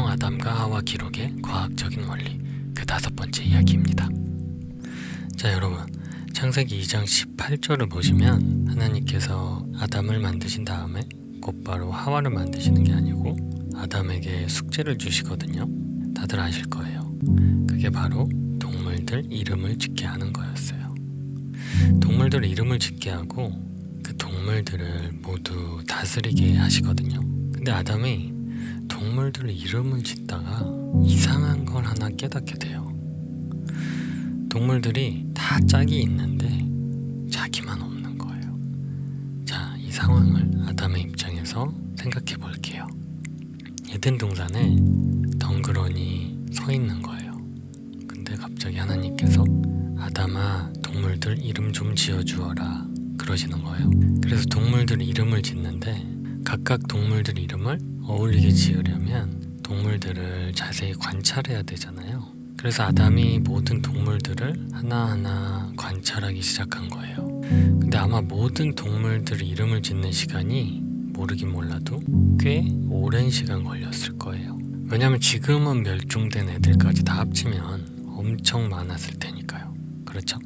최종 아담과 하와 기록의 과학적인 원리 그 다섯 번째 이야기입니다. 자 여러분 창세기 2장 18절을 보시면 하나님께서 아담을 만드신 다음에 곧바로 하와를 만드시는 게 아니고 아담에게 숙제를 주시거든요. 다들 아실 거예요. 그게 바로 동물들 이름을 짓게 하는 거였어요. 동물들 이름을 짓게 하고 그 동물들을 모두 다스리게 하시거든요. 근데 아담이 동물들 이름을 짓다가 이상한 걸 하나 깨닫게 돼요. 동물들이 다 짝이 있는데 자기만 없는 거예요. 자, 이 상황을 아담의 입장에서 생각해 볼게요. 에덴 동산에 덩그러니 서 있는 거예요. 근데 갑자기 하나님께서 아담아 동물들 이름 좀 지어 주어라 그러시는 거예요. 그래서 동물들 이름을 짓는데 각각 동물들 이름을 어울리게 지으려면 동물들을 자세히 관찰해야 되잖아요. 그래서 아담이 모든 동물들을 하나하나 관찰하기 시작한 거예요. 근데 아마 모든 동물들 이름을 짓는 시간이 모르긴 몰라도 꽤 오랜 시간 걸렸을 거예요. 왜냐면 지금은 멸종된 애들까지 다 합치면 엄청 많았을 테니까요. 그렇죠?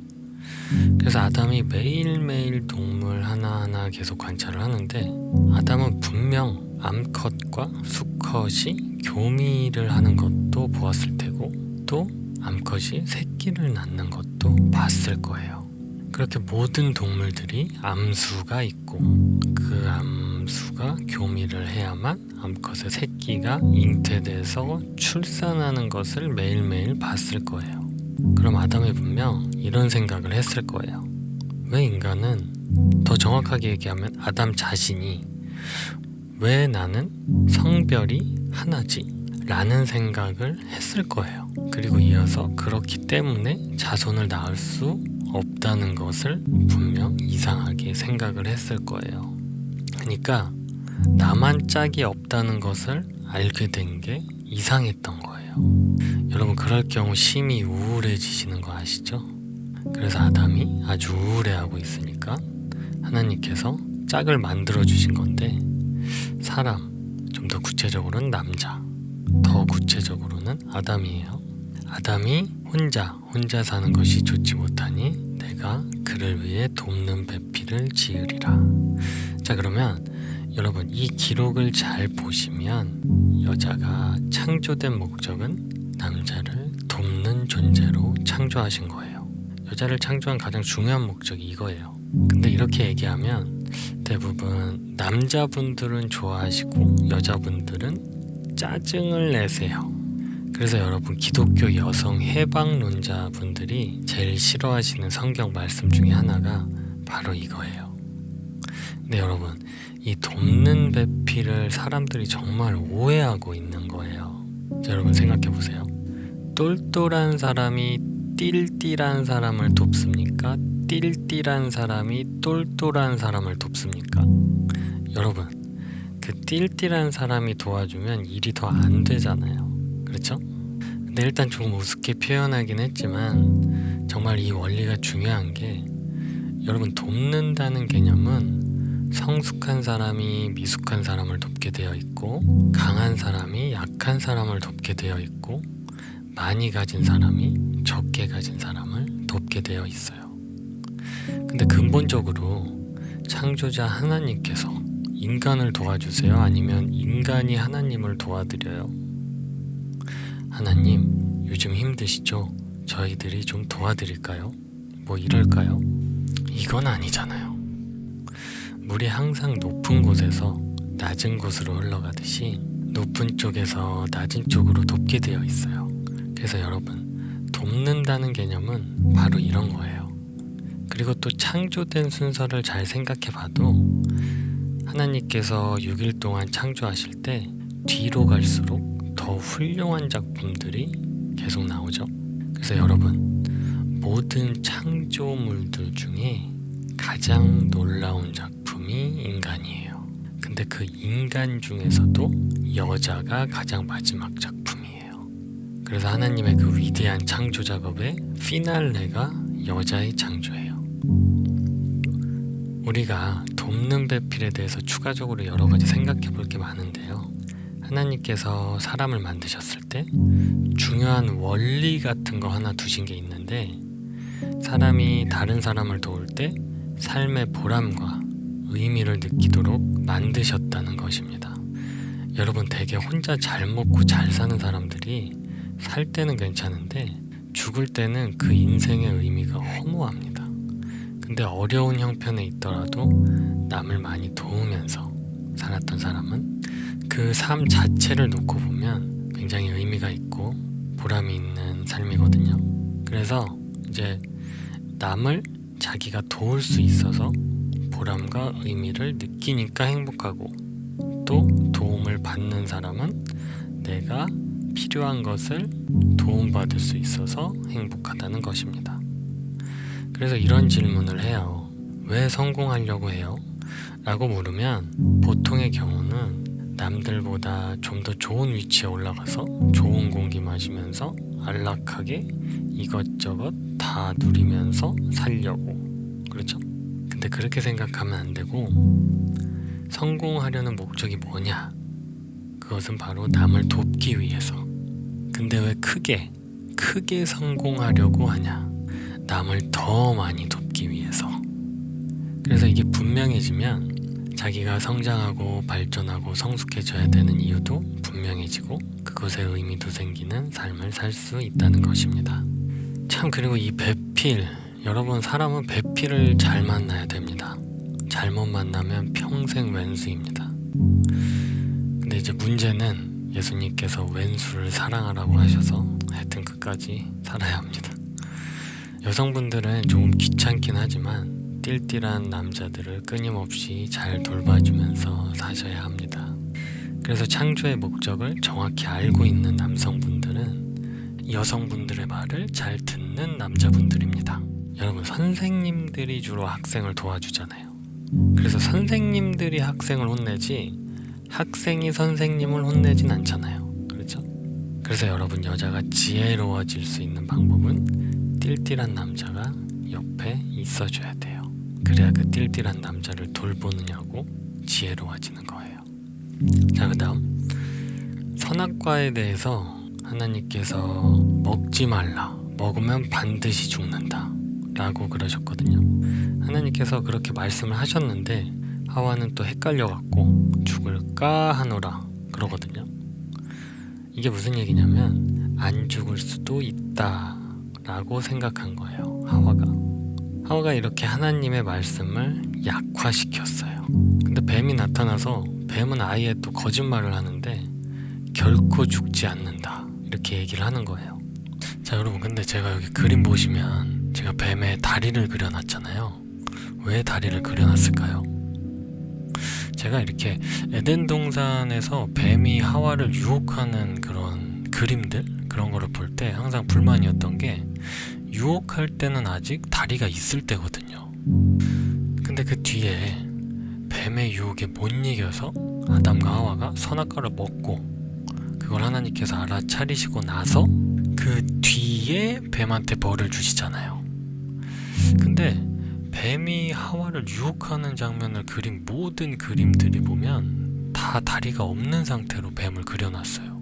그래서 아담이 매일매일 동물 하나하나 계속 관찰을 하는데 아담은 분명 암컷과 수컷이 교미를 하는 것도 보았을 테고 또 암컷이 새끼를 낳는 것도 봤을 거예요. 그렇게 모든 동물들이 암수가 있고 그 암수가 교미를 해야만 암컷의 새끼가 잉태돼서 출산하는 것을 매일매일 봤을 거예요. 그럼 아담이 분명 이런 생각을 했을 거예요. 왜 인간은 더 정확하게 얘기하면 아담 자신이 왜 나는 성별이 하나지? 라는 생각을 했을 거예요. 그리고 이어서 그렇기 때문에 자손을 낳을 수 없다는 것을 분명 이상하게 생각을 했을 거예요. 그러니까 나만 짝이 없다는 것을 알게 된 게 이상했던 거예요. 여러분 그럴 경우 심히 우울해지시는 거 아시죠? 그래서 아담이 아주 우울해하고 있으니까 하나님께서 짝을 만들어 주신 건데 사람 좀 더 구체적으로는 남자 더 구체적으로는 아담이에요. 아담이 혼자 혼자 사는 것이 좋지 못하니 내가 그를 위해 돕는 배필을 지으리라. 자 그러면 여러분 이 기록을 잘 보시면 여자가 창조된 목적은 남자를 돕는 존재로 창조하신 거예요. 여자를 창조한 가장 중요한 목적이 이거예요. 근데 이렇게 얘기하면 대부분 남자분들은 좋아하시고 여자분들은 짜증을 내세요. 그래서 여러분 기독교 여성 해방론자 분들이 제일 싫어하시는 성경 말씀 중에 하나가 바로 이거예요. 근데 여러분 이 돕는 배필을 사람들이 정말 오해하고 있는 거예요. 자, 여러분 생각해 보세요. 똘똘한 사람이 띨띨한 사람을 돕습니까? 띨띨한 사람이 똘똘한 사람을 돕습니까? 여러분 그 띨띨한 사람이 도와주면 일이 더 안 되잖아요. 그렇죠? 근데 일단 좀 우습게 표현하긴 했지만 정말 이 원리가 중요한 게 여러분 돕는다는 개념은 성숙한 사람이 미숙한 사람을 돕게 되어 있고 강한 사람이 약한 사람을 돕게 되어 있고 많이 가진 사람이 적게 가진 사람을 돕게 되어 있어요. 근데 근본적으로 창조자 하나님께서 인간을 도와주세요? 아니면 인간이 하나님을 도와드려요? 하나님, 요즘 힘드시죠? 저희들이 좀 도와드릴까요? 뭐 이럴까요? 이건 아니잖아요. 물이 항상 높은 곳에서 낮은 곳으로 흘러가듯이 높은 쪽에서 낮은 쪽으로 돕게 되어 있어요. 그래서 여러분, 돕는다는 개념은 바로 이런 거예요. 그리고 또 창조된 순서를 잘 생각해 봐도 하나님께서 6일 동안 창조하실 때 뒤로 갈수록 더 훌륭한 작품들이 계속 나오죠. 그래서 여러분, 모든 창조물들 중에 가장 놀라운 작품 이 인간이에요. 근데 그 인간 중에서도 여자가 가장 마지막 작품이에요. 그래서 하나님의 그 위대한 창조 작업의 피날레가 여자의 창조예요. 우리가 돕는 배필에 대해서 추가적으로 여러 가지 생각해 볼 게 많은데요. 하나님께서 사람을 만드셨을 때 중요한 원리 같은 거 하나 두신 게 있는데 사람이 다른 사람을 도울 때 삶의 보람과 의미를 느끼도록 만드셨다는 것입니다. 여러분 되게 혼자 잘 먹고 잘 사는 사람들이 살 때는 괜찮은데 죽을 때는 그 인생의 의미가 허무합니다. 근데 어려운 형편에 있더라도 남을 많이 도우면서 살았던 사람은 그 삶 자체를 놓고 보면 굉장히 의미가 있고 보람이 있는 삶이거든요. 그래서 이제 남을 자기가 도울 수 있어서 보람과 의미를 느끼니까 행복하고 또 도움을 받는 사람은 내가 필요한 것을 도움받을 수 있어서 행복하다는 것입니다. 그래서 이런 질문을 해요. 왜 성공하려고 해요? 라고 물으면 보통의 경우는 남들보다 좀 더 좋은 위치에 올라가서 좋은 공기 마시면서 안락하게 이것저것 다 누리면서 살려고 그렇죠? 근데 그렇게 생각하면 안 되고 성공하려는 목적이 뭐냐? 그것은 바로 남을 돕기 위해서. 근데 왜 크게 크게 성공하려고 하냐? 남을 더 많이 돕기 위해서. 그래서 이게 분명해지면 자기가 성장하고 발전하고 성숙해져야 되는 이유도 분명해지고 그것의 의미도 생기는 삶을 살 수 있다는 것입니다. 참 그리고 이 배필 여러분 사람은 배필을 잘 만나야 됩니다. 잘못 만나면 평생 왼수입니다. 근데 이제 문제는 예수님께서 왼수를 사랑하라고 하셔서 하여튼 끝까지 살아야 합니다. 여성분들은 조금 귀찮긴 하지만 띨띨한 남자들을 끊임없이 잘 돌봐주면서 사셔야 합니다. 그래서 창조의 목적을 정확히 알고 있는 남성분들은 여성분들의 말을 잘 듣는 남자분들입니다. 여러분 선생님들이 주로 학생을 도와주잖아요. 그래서 선생님들이 학생을 혼내지 학생이 선생님을 혼내진 않잖아요. 그렇죠? 그래서 여러분 여자가 지혜로워질 수 있는 방법은 띨띨한 남자가 옆에 있어줘야 돼요. 그래야 그 띨띨한 남자를 돌보느냐고 지혜로워지는 거예요. 자, 그 다음 선악과에 대해서 하나님께서 먹지 말라. 먹으면 반드시 죽는다. 라고 그러셨거든요. 하나님께서 그렇게 말씀을 하셨는데 하와는 또 헷갈려 갖고 죽을까 하노라 그러거든요. 이게 무슨 얘기냐면 안 죽을 수도 있다 라고 생각한 거예요. 하와가. 하와가 이렇게 하나님의 말씀을 약화시켰어요. 근데 뱀이 나타나서 뱀은 아예 또 거짓말을 하는데 결코 죽지 않는다. 이렇게 얘기를 하는 거예요. 자, 여러분 근데 제가 여기 그림 보시면 제가 뱀의 다리를 그려놨잖아요. 왜 다리를 그려놨을까요? 제가 이렇게 에덴 동산에서 뱀이 하와를 유혹하는 그런 그림들 그런 거를 볼 때 항상 불만이었던 게 유혹할 때는 아직 다리가 있을 때거든요. 근데 그 뒤에 뱀의 유혹에 못 이겨서 아담과 하와가 선악과를 먹고 그걸 하나님께서 알아차리시고 나서 그 뒤에 뱀한테 벌을 주시잖아요. 근데 뱀이 하와를 유혹하는 장면을 그린 모든 그림들이 보면 다 다리가 없는 상태로 뱀을 그려놨어요.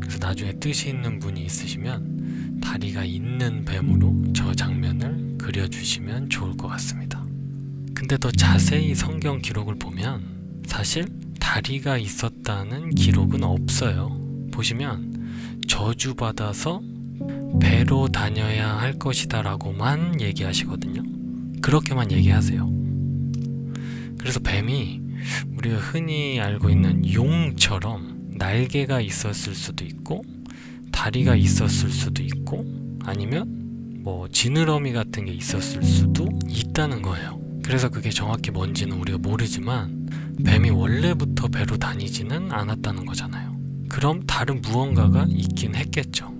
그래서 나중에 뜻이 있는 분이 있으시면 다리가 있는 뱀으로 저 장면을 그려주시면 좋을 것 같습니다. 근데 더 자세히 성경 기록을 보면 사실 다리가 있었다는 기록은 없어요. 보시면 저주받아서 배로 다녀야 할 것이다 라고만 얘기하시거든요. 그렇게만 얘기하세요. 그래서 뱀이 우리가 흔히 알고 있는 용처럼 날개가 있었을 수도 있고 다리가 있었을 수도 있고 아니면 뭐 지느러미 같은 게 있었을 수도 있다는 거예요. 그래서 그게 정확히 뭔지는 우리가 모르지만 뱀이 원래부터 배로 다니지는 않았다는 거잖아요. 그럼 다른 무언가가 있긴 했겠죠.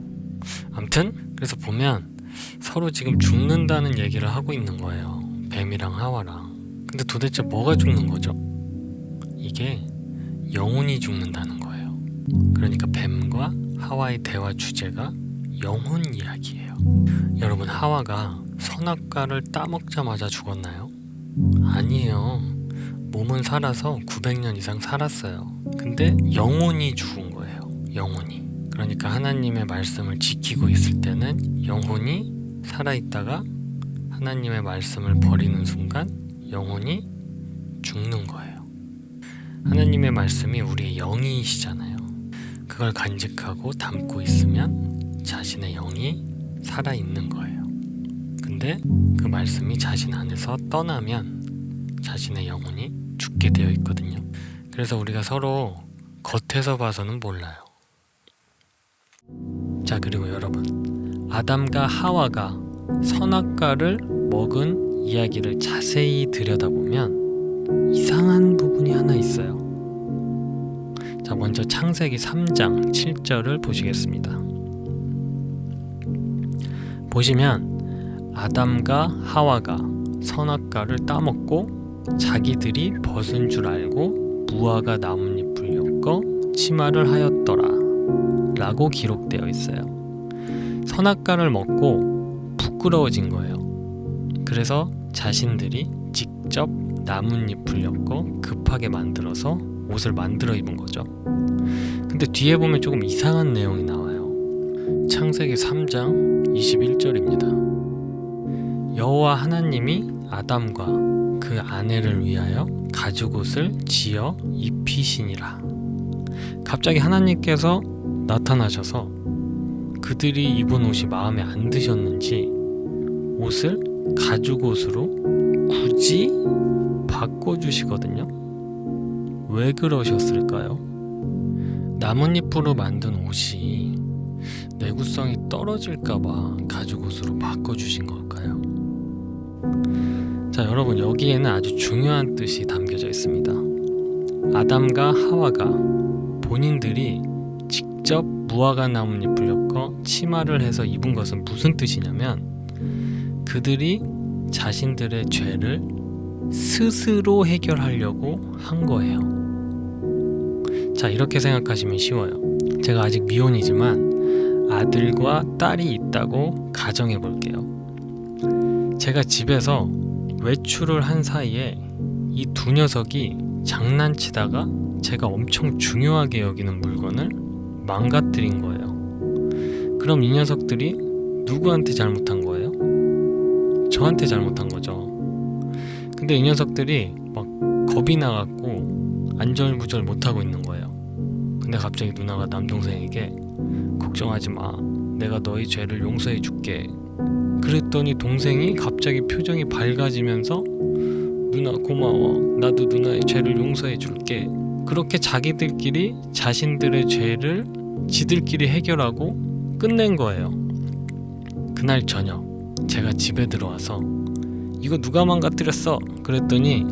암튼 그래서 보면 서로 지금 죽는다는 얘기를 하고 있는 거예요. 뱀이랑 하와랑. 근데 도대체 뭐가 죽는 거죠? 이게 영혼이 죽는다는 거예요. 그러니까 뱀과 하와의 대화 주제가 영혼 이야기예요. 여러분 하와가 선악과를 따먹자마자 죽었나요? 아니에요. 몸은 살아서 900년 이상 살았어요. 근데 영혼이 죽은 거예요. 영혼이. 그러니까 하나님의 말씀을 지키고 있을 때는 영혼이 살아있다가 하나님의 말씀을 버리는 순간 영혼이 죽는 거예요. 하나님의 말씀이 우리의 영이시잖아요. 그걸 간직하고 담고 있으면 자신의 영이 살아있는 거예요. 근데 그 말씀이 자신 안에서 떠나면 자신의 영혼이 죽게 되어 있거든요. 그래서 우리가 서로 겉에서 봐서는 몰라요. 자, 그리고 여러분. 아담과 하와가 선악과를 먹은 이야기를 자세히 들여다보면 이상한 부분이 하나 있어요. 자, 먼저 창세기 3장 7절을 보시겠습니다. 보시면 아담과 하와가 선악과를 따먹고 자기들이 벗은 줄 알고 무화과 나뭇잎을 엮어 치마를 하였더라 라고 기록되어 있어요. 선악과를 먹고 부끄러워진 거예요. 그래서 자신들이 직접 나뭇잎을 엮어 급하게 만들어서 옷을 만들어 입은 거죠. 근데 뒤에 보면 조금 이상한 내용이 나와요. 창세기 3장 21절입니다. 여호와 하나님이 아담과 그 아내를 위하여 가죽옷을 지어 입히시니라. 갑자기 하나님께서 나타나셔서 그들이 입은 옷이 마음에 안 드셨는지 옷을 가죽 옷으로 굳이 바꿔주시거든요. 왜 그러셨을까요? 나뭇잎으로 만든 옷이 내구성이 떨어질까봐 가죽 옷으로 바꿔주신 걸까요? 자, 여러분, 여기에는 아주 중요한 뜻이 담겨져 있습니다. 아담과 하와가 본인들이 직접 무화과 나뭇잎을 엮어 치마를 해서 입은 것은 무슨 뜻이냐면 그들이 자신들의 죄를 스스로 해결하려고 한 거예요. 자, 이렇게 생각하시면 쉬워요. 제가 아직 미혼이지만 아들과 딸이 있다고 가정해 볼게요. 제가 집에서 외출을 한 사이에 이 두 녀석이 장난치다가 제가 엄청 중요하게 여기는 물건을 망가뜨린 거예요. 그럼 이 녀석들이 누구한테 잘못한 거예요? 저한테 잘못한 거죠. 근데 이 녀석들이 막 겁이 나갖고 안절부절 못하고 있는 거예요. 근데 갑자기 누나가 남동생에게 걱정하지 마. 내가 너희 죄를 용서해 줄게. 그랬더니 동생이 갑자기 표정이 밝아지면서 누나 고마워. 나도 누나의 죄를 용서해 줄게. 그렇게 자기들끼리 자신들의 죄를 지들끼리 해결하고 끝낸 거예요. 그날 저녁 제가 집에 들어와서 이거 누가 망가뜨렸어? 그랬더니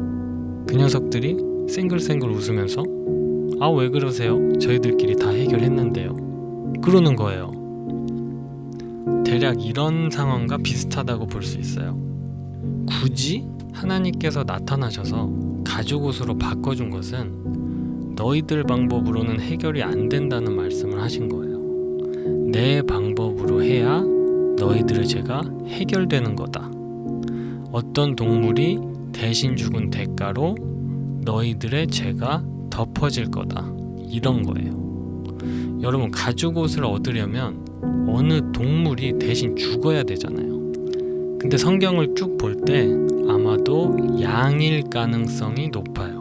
그 녀석들이 쌩글쌩글 웃으면서 아 왜 그러세요? 저희들끼리 다 해결했는데요. 그러는 거예요. 대략 이런 상황과 비슷하다고 볼 수 있어요. 굳이 하나님께서 나타나셔서 가죽 옷으로 바꿔준 것은 너희들 방법으로는 해결이 안 된다는 말씀을 하신 거예요. 내 방법으로 해야 너희들의 죄가 해결되는 거다. 어떤 동물이 대신 죽은 대가로 너희들의 죄가 덮어질 거다. 이런 거예요. 여러분, 가죽 옷을 얻으려면 어느 동물이 대신 죽어야 되잖아요. 근데 성경을 쭉 볼 때 아마도 양일 가능성이 높아요.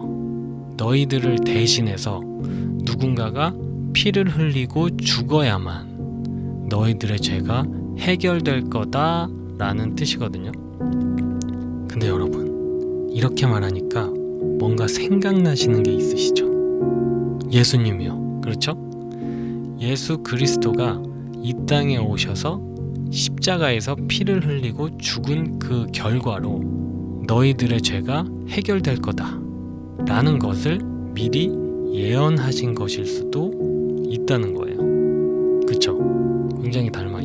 너희들을 대신해서 누군가가 피를 흘리고 죽어야만 너희들의 죄가 해결될 거다 라는 뜻이거든요. 근데 여러분, 이렇게 말하니까 뭔가 생각나시는 게 있으시죠? 예수님이요. 그렇죠? 예수 그리스도가 이 땅에 오셔서 십자가에서 피를 흘리고 죽은 그 결과로 너희들의 죄가 해결될 거다. 라는 것을 미리 예언하신 것일 수도 있다는 거예요. 그쵸? 굉장히 닮아